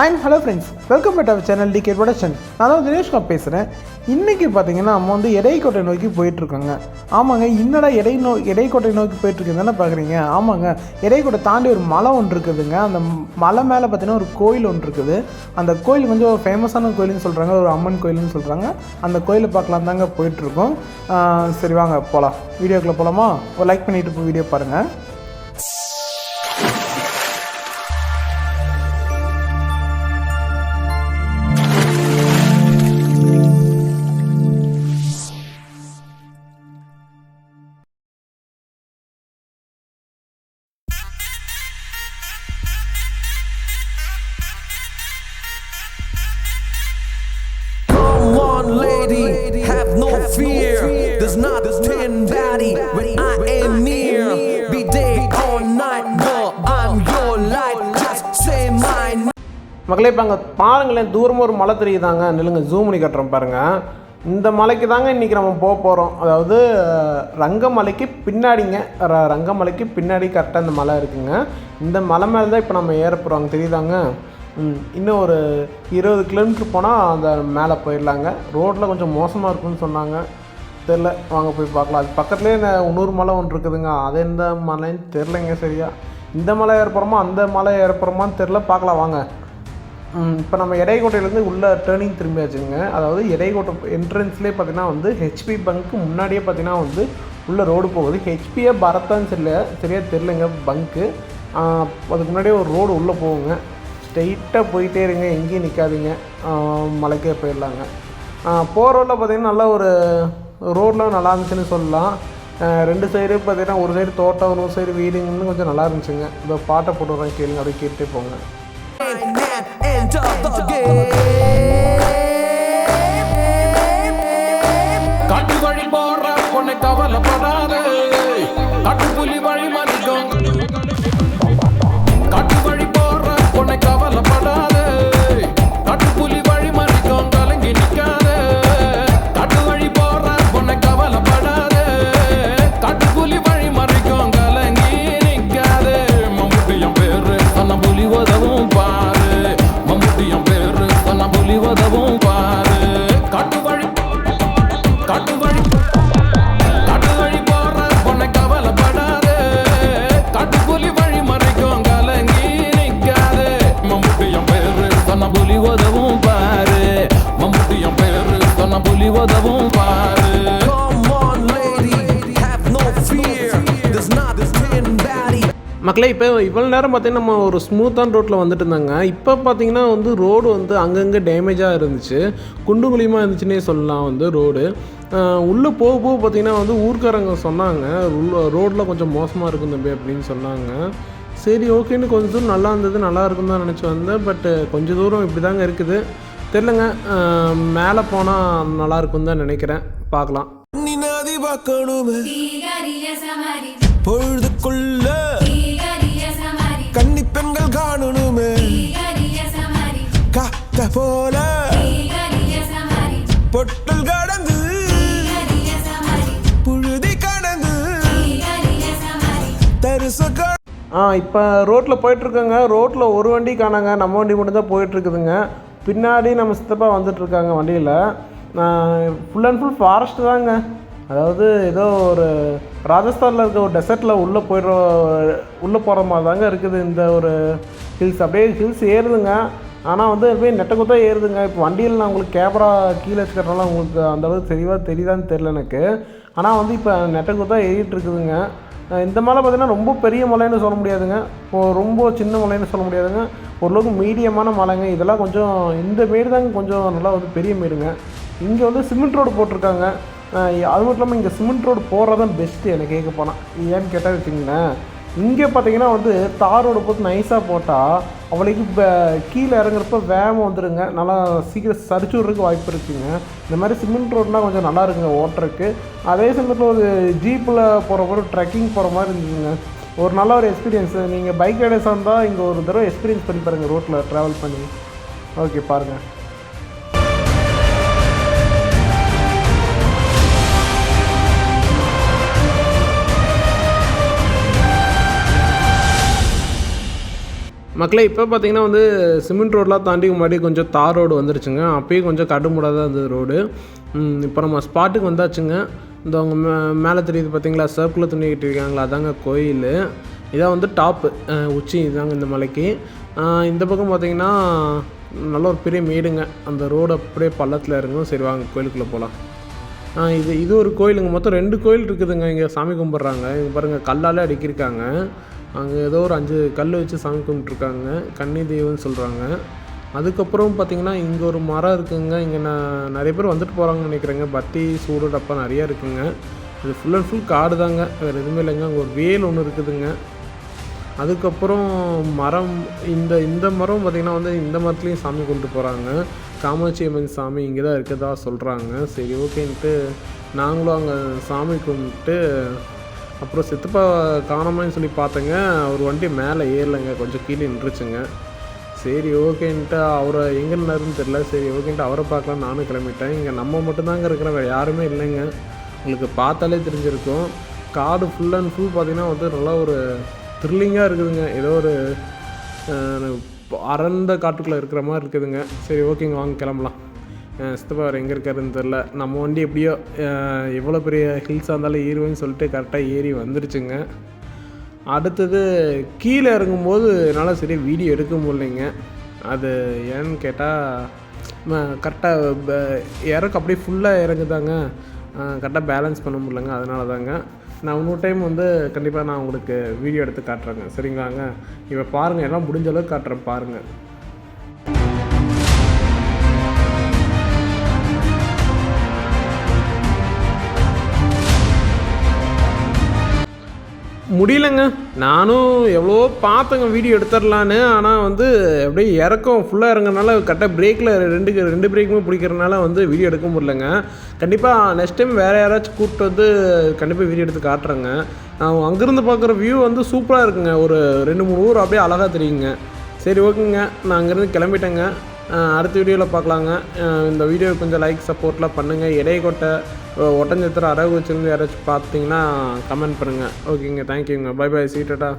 And hello friends welcome back our channel DK production நான் தான் தினேஷ்கா பேசுகிறேன் இன்றைக்கி பார்த்தீங்கன்னா நம்ம வந்து எடைக்கோட்டை நோக்கி போயிட்டுருக்கோங்க ஆமாங்க இன்னடா எடை நோ எடைக்கோட்டை நோக்கி போயிட்டுருக்குன்னு தானே பார்க்குறீங்க ஆமாங்க எடைக்கோட்டை தாண்டி ஒரு மலை ஒன்று இருக்குதுங்க. அந்த மலை மேலே பார்த்தீங்கன்னா ஒரு கோயில் ஒன்று இருக்குது. அந்த கோயில் கொஞ்சம் ஃபேமஸான கோயில்னு சொல்கிறாங்க ஒரு அம்மன் கோயில்னு சொல்கிறாங்க அந்த கோயிலை பார்க்கலாம் தாங்க போயிட்டுருக்கோம் சரி வாங்க போகலாம் வீடியோக்குள்ளே போகலாமா ஒரு லைக் பண்ணிவிட்டு வீடியோ பாருங்கள் There's not a ten body when I am near. Be day or night, no, I'm your light. Just say my name. மக்களே இப்போ அங்கே பாருங்களேன் தூரமாக ஒரு மலை தெரியுதாங்க? நில்லுங்க ஜூம் பண்ணி கட்டுறோம் பாருங்கள் இந்த மலைக்கு தாங்க இன்றைக்கி நம்ம போக போகிறோம் அதாவது ரங்கமலைக்கு பின்னாடிங்க. ர- ரங்கமலைக்கு பின்னாடி கரெக்டாக இந்த மலை இருக்குங்க. இந்த மலை மேலே தான் இப்போ நம்ம ஏற போகிறோம் தெரியுதாங்க? ம், இன்னும் ஒரு இருபது கிலோமீட்டர் போனால் அந்த மேலே போயிடலாங்க. ரோட்டில் கொஞ்சம் மோசமாக இருக்குன்னு சொன்னாங்க. தெரில. வாங்க போய் பார்க்கலாம். அது பக்கத்துலேயே இன்னொரு மலை ஒன்று இருக்குதுங்க. அது எந்த மலைன்னு தெரிலங்க சரியா. இந்த மலை ஏறப்புறமா அந்த மலை ஏறப்புறமான்னு தெரில. பார்க்கலாம் வாங்க. இப்போ நம்ம எடைக்கோட்டையிலேருந்து உள்ளே டேர்னிங் திரும்பியாச்சுங்க. அதாவது எடைக்கோட்டை என்ட்ரன்ஸ்லேயே பார்த்தீங்கன்னா வந்து ஹெச்பி பங்க்கு முன்னாடியே பார்த்தீங்கன்னா வந்து உள்ளே ரோடு போகுது. ஹெச்பியே பரத்தான்னு தெரியல. சரியாக தெரிலங்க பங்க்கு அதுக்கு முன்னாடியே ஒரு ரோடு உள்ளே போகுங்க. ஸ்ட்ரெயிட்டாக போயிட்டே இருங்க. எங்கேயும் நிற்காதீங்க மலைக்கே போயிடலாங்க. போகிற ரோட்டில் நல்ல ஒரு ரோட்லாம் நல்லா இருந்துச்சுன்னு சொல்லலாம். ரெண்டு சைடு பார்த்தீங்கன்னா ஒரு சைடு தோட்டம் ஒரு சைடு வீடுங்கன்னு கொஞ்சம் நல்லா இருந்துச்சுங்க. இப்போ பாட்டை போட்டு கேளுங்க அப்படியே கேட்டே போங்க. End காட்டு வழி போற பொண்ணை கவலைப்படாத. காட்டு புலி வழி மதிக்கும். காட்டு வழி போற பொண்ணை கவலைப்படாத. காட்டு புலி மக்களே இப்போ இவ்வளோ நேரம் பார்த்தீங்கன்னா நம்ம ஒரு ஸ்மூத்தான ரோட்டில் வந்துட்டு இருந்தாங்க. இப்போ பார்த்தீங்கன்னா வந்து ரோடு வந்து அங்கங்கே டேமேஜாக இருந்துச்சு. குண்டு குழியுமாக இருந்துச்சுன்னே சொல்லலாம் வந்து ரோடு உள்ளே போக போக பார்த்தீங்கன்னா வந்து ஊர்க்காரங்க சொன்னாங்க. ரோட்டில் கொஞ்சம் மோசமாக இருக்கும் தம்பி அப்படின்னு சொன்னாங்க. சரி ஓகேன்னு கொஞ்சம் தூரம் நல்லா இருந்தது நல்லா இருக்குன்னு தான் நினச்சி வந்தேன். பட்டு கொஞ்சம் தூரம் இப்படி தாங்க இருக்குது தெரிலங்க மேலே போனால் நல்லா இருக்குன்னு தான் நினைக்கிறேன். பார்க்கலாம் பொழுதுக்குள்ள. கண்கள் காணணுமே. காத்த போல. பொட்டல் கடந்து. புழுதி கடந்து. தரிசு ஆ இப்போ ரோட்டில் போயிட்டுருக்கோங்க. ரோட்டில் ஒரு வண்டி காணாங்க. நம்ம வண்டி மட்டும் தான் போயிட்டுருக்குதுங்க. பின்னாடி நம்ம சித்தப்பா வந்துட்டுருக்காங்க வண்டியில். ஃபுல் அண்ட் ஃபுல் ஃபாரஸ்ட் தாங்க. அதாவது ஏதோ ஒரு ராஜஸ்தானில் இருக்க ஒரு டெசர்ட்டில் உள்ளே போயிடுற உள்ளே போகிற மாதிரி தாங்க இருக்குது இந்த ஒரு ஹில்ஸ் அப்படியே ஹில்ஸ் ஏறுதுங்க. ஆனால் வந்து அப்படியே நெட்ட குத்தா ஏறுதுங்க. இப்போ வண்டியில் நான் உங்களுக்கு கேமரா கீழே வச்சுக்கிறனால உங்களுக்கு அந்த அளவுக்கு தெளிவாக தெரியுதான்னு தெரில எனக்கு. ஆனால் வந்து இப்போ நெட்ட குத்தா ஏறிட்டு இருக்குதுங்க. இந்த மலை பார்த்தீங்கன்னா ரொம்ப பெரிய மலைன்னு சொல்ல முடியாதுங்க. இப்போ ரொம்ப சின்ன மலைன்னு சொல்ல முடியாதுங்க. ஓரளவுக்கு மீடியமான மலைங்க. இதெல்லாம் கொஞ்சம் இந்த மேடு தாங்க கொஞ்சம் நல்லா வந்து பெரிய மேடுங்க. இங்கே வந்து சிமெண்ட் ரோடு போட்டிருக்காங்க. அது மட்டும் இல்லாமல் இங்கே சிமெண்ட் ரோடு போடுறது தான் பெஸ்ட்டு எனக்கு கேட்க போனால் ஏன்னு கேட்டால் வச்சுங்களேன் இங்கே பார்த்தீங்கன்னா வந்து தார் ரோடு போட்டு நைஸாக போட்டால் அவளுக்கு இப்போ கீழே இறங்குறப்ப வேகம் வந்துடுங்க நல்லா சீக்கிரம் சரிச்சு விட்றதுக்கு வாய்ப்பு இருக்குங்க. இந்த மாதிரி சிமெண்ட் ரோடுனால் கொஞ்சம் நல்லா இருக்குங்க ஓட்டுறதுக்கு. அதே சமயத்தில் ஒரு ஜீப்பில் போகிற மாதிரி ட்ரெக்கிங் போகிற மாதிரி இருந்துச்சுங்க ஒரு நல்ல ஒரு எக்ஸ்பீரியன்ஸ் நீங்கள் பைக் ரைடர்ஸாக இருந்தால் இங்கே ஒரு தடவை எக்ஸ்பீரியன்ஸ் பண்ணி பாருங்கள் ரோட்டில் ட்ராவல் பண்ணி. ஓகே பாருங்கள் மக்களே இப்போ பார்த்தீங்கன்னா வந்து சிமெண்ட் ரோடெலாம் தாண்டி முன்னாடி கொஞ்சம் தார் ரோடு வந்துருச்சுங்க. அப்பயும் கொஞ்சம் கடுமுடாக தான் இருந்தது ரோடு. இப்போ நம்ம ஸ்பாட்டுக்கு வந்தாச்சுங்க. இந்த அவங்க மே மேலே தெரியுது பார்த்தீங்களா சர்க்கிளில் துணி கட்டியிருக்காங்களா அதாங்க கோயில். இதான் வந்து டாப்பு உச்சி இதாங்க இந்த மலைக்கு. இந்த பக்கம் பார்த்தீங்கன்னா நல்ல ஒரு பெரிய மேடுங்க. அந்த ரோடு அப்படியே பள்ளத்தில் இருக்கும் சரி வாங்க கோயிலுக்குள்ளே போகலாம் இது இது ஒரு கோயிலுங்க. மொத்தம் ரெண்டு கோயில் இருக்குதுங்க. இங்கே சாமி கும்பிட்றாங்க. இங்கே பாருங்கள் கல்லால் அடிக்கிருக்காங்க அங்கே ஏதோ ஒரு அஞ்சு கல் வச்சு சாமி கும்பிட்ருக்காங்க கன்னி தெய்வம்னு சொல்கிறாங்க அதுக்கப்புறம் பார்த்தீங்கன்னா இங்கே ஒரு மரம் இருக்குங்க. இங்கே நான் நிறைய பேர் வந்துட்டு போகிறாங்கன்னு நினைக்கிறேங்க. பத்தி சூடு டப்பா நிறையா இருக்குங்க. இது ஃபுல் அண்ட் ஃபுல் காடு தாங்க வேறு எதுவுமே இல்லைங்க. அங்கே ஒரு வேல் ஒன்று இருக்குதுங்க. அதுக்கப்புறம் மரம் இந்த இந்த மரம் பார்த்திங்கன்னா வந்து இந்த மரத்துலேயும் சாமி கொண்டு போகிறாங்க காமாட்சி அம்மன் சாமி இங்கே தான் இருக்கதா சொல்கிறாங்க சரி ஓகேன்ட்டு நாங்களும் அங்கே சாமி கும்பிட்டு அப்புறம் சித்தப்பா காணாமல் சொல்லி பார்த்தேங்க. அவர் வண்டி மேலே ஏறலைங்க. கொஞ்சம் கீழே நின்றுச்சுங்க. சரி ஓகேன்ட்டு அவரை எங்கே இருந்தாருன்னு தெரில சரி ஓகேன்ட்டு அவரை பார்க்கலாம் நானும் கிளம்பிட்டேன். இங்கே நம்ம மட்டும்தாங்க இருக்கிற வேறு யாருமே இல்லைங்க. உங்களுக்கு பார்த்தாலே தெரிஞ்சிருக்கும். காடு ஃபுல் அண்ட் ஃபுல் பார்த்திங்கன்னா வந்து நல்லா ஒரு த்ரில்லிங்காக இருக்குதுங்க. ஏதோ ஒரு அறந்த காட்டுக்குள்ளே இருக்கிற மாதிரி இருக்குதுங்க. சரி ஓகேங்க. வாங்க கிளம்பலாம். சித்தப்பா அவர் எங்கே இருக்காருன்னு தெரில நம்ம வண்டி எப்படியோ எவ்வளோ பெரிய ஹில்ஸாக இருந்தாலும் ஏறுவேன்னு சொல்லிட்டு கரெக்டாக ஏறி வந்துருச்சுங்க. அடுத்தது கீழே இறங்கும்போது என்னால் சரியாக வீடியோ எடுக்க முடியலைங்க. அது ஏன்னு கேட்டால் கரெக்டாக இறக்கு அப்படியே ஃபுல்லாக இறங்குதாங்க. கரெக்டாக பேலன்ஸ் பண்ண முடியலங்க அதனால தாங்க நான் இன்னொரு டைம் வந்து கண்டிப்பாக நான் உங்களுக்கு வீடியோ எடுத்து காட்டுறேங்க. சரிங்களாங்க? இப்போ பாருங்கள் எல்லாம் முடிஞ்ச அளவுக்கு காட்டுறேன் பாருங்கள் முடியலங்க. நானும் எவ்வளோ பார்த்தேங்க வீடியோ எடுத்துடலான்னு ஆனால் வந்து அப்படியே இறக்கம் ஃபுல்லாக இறங்குறனால கரெக்டாக பிரேக்கில் ரெண்டு ரெண்டு பிரேக்குமே பிடிக்கிறனால வந்து வீடியோ எடுக்க முடியலங்க. கண்டிப்பாக நெக்ஸ்ட் டைம் வேறு யாராச்சும் கூப்பிட்டு வந்து கண்டிப்பாக வீடியோ எடுத்து காட்டுறேங்க. நான் அங்கேருந்து பார்க்குற வியூ வந்து சூப்பராக இருக்குங்க. ஒரு ரெண்டு மூணு ஊர் அப்படியே அழகாக தெரியுங்க. சரி ஓகேங்க. நான் அங்கேருந்து கிளம்பிட்டேங்க. அடுத்த வீடியோவில் பார்க்கலாங்க இந்த வீடியோ கொஞ்சம் லைக் சப்போர்ட்லாம் பண்ணுங்கள் இடையக்கொட்டை ஒட்டஞ்சத்திர அரகு வச்சுருந்து யாராச்சும் பார்த்தீங்கன்னா கமெண்ட் பண்ணுங்கள் ஓகேங்க தேங்க்யூங்க பை பை சீட்டட்டா